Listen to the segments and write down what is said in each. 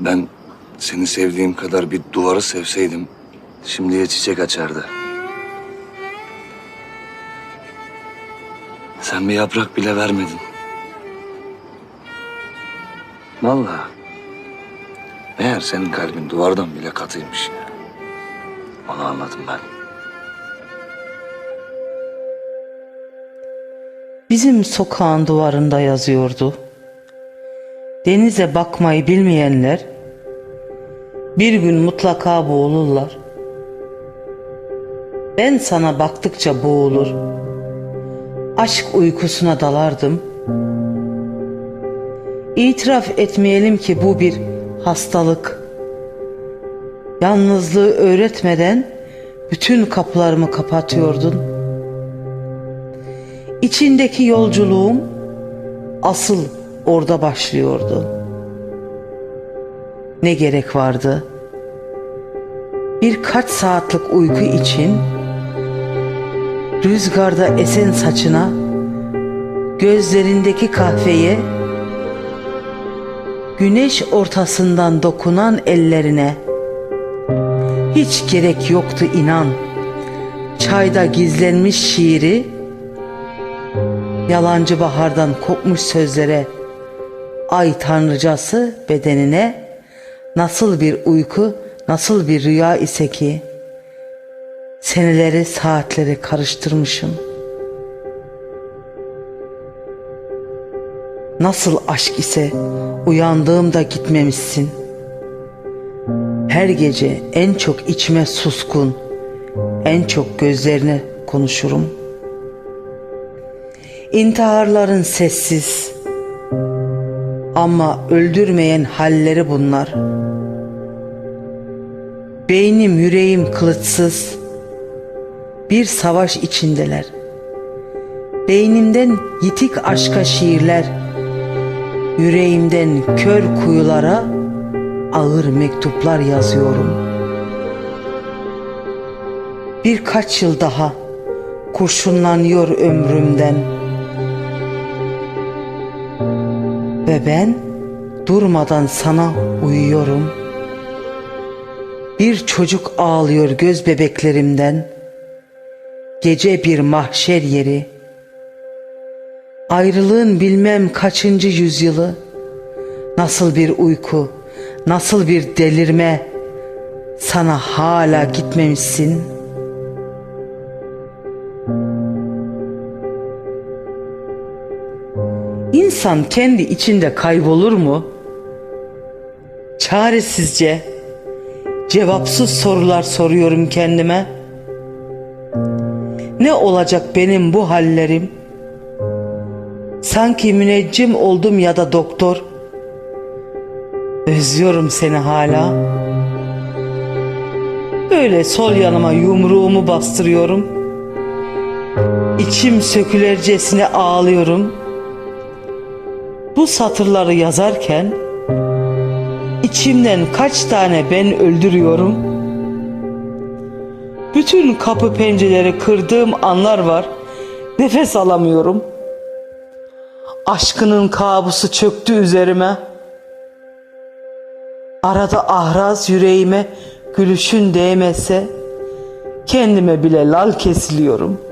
Ben seni sevdiğim kadar bir duvarı sevseydim şimdiye çiçek açardı. Sen bir yaprak bile vermedin. Vallahi. Meğer senin kalbin duvardan bile katıymış ya. Onu anladım ben. Bizim sokağın duvarında yazıyordu. Denize bakmayı bilmeyenler bir gün mutlaka boğulurlar. Ben sana baktıkça boğulur. Aşk uykusuna dalardım. İtiraf etmeyelim ki bu bir hastalık. Yalnızlığı öğretmeden bütün kapılarımı kapatıyordun. İçindeki yolculuğum asıl orada başlıyordu. Ne gerek vardı? Birkaç saatlik uyku için rüzgarda esen saçına, gözlerindeki kahveye, güneş ortasından dokunan ellerine hiç gerek yoktu inan. Çayda gizlenmiş şiiri Yalancı bahardan kopmuş sözlere Ay tanrıcası bedenine Nasıl bir uyku nasıl bir rüya ise ki Seneleri saatleri karıştırmışım Nasıl aşk ise uyandığımda gitmemişsin Her gece en çok içime suskun En çok gözlerine konuşurum.'' İntiharların sessiz ama öldürmeyen halleri bunlar. Beynim yüreğim kılıçsız bir savaş içindeler. Beynimden yitik aşka şiirler, yüreğimden kör kuyulara ağır mektuplar yazıyorum. Birkaç yıl daha kurşunlanıyor ömrümden.'' Ve ben durmadan sana uyuyorum. Bir çocuk ağlıyor göz bebeklerimden. Gece bir mahşer yeri. Ayrılığın bilmem kaçıncı yüzyılı. Nasıl bir uyku, nasıl bir delirme. Sana hala gitmemişsin.'' İnsan kendi içinde kaybolur mu? Çaresizce, cevapsız sorular soruyorum kendime. Ne olacak benim bu hallerim? Sanki müneccim oldum ya da doktor. Özlüyorum seni hala. Böyle sol yanıma yumruğumu bastırıyorum. İçim sökülercesine ağlıyorum.'' Bu satırları yazarken içimden kaç tane ben öldürüyorum? Bütün kapı pencereleri kırdığım anlar var. Nefes alamıyorum. Aşkının kabusu çöktü üzerime. Arada ahraz yüreğime gülüşün değmese kendime bile lal kesiliyorum.''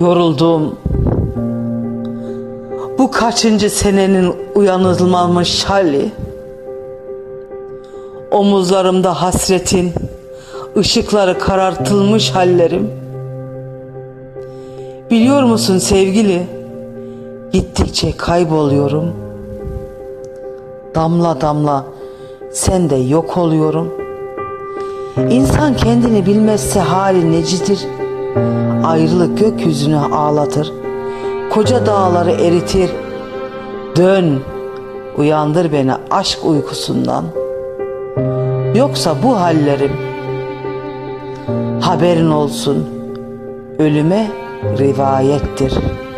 Yoruldum. Bu kaçıncı senenin uyanılmamış hali. Omuzlarımda hasretin, ışıkları karartılmış hallerim. Biliyor musun sevgili? Gittikçe kayboluyorum. Damla damla sen de yok oluyorum. İnsan kendini bilmezse hali necidir?'' Ayrılık gökyüzünü ağlatır. Koca dağları eritir. Dön, uyandır beni aşk uykusundan. Yoksa bu hallerim haberin olsun ölüme rivayettir.''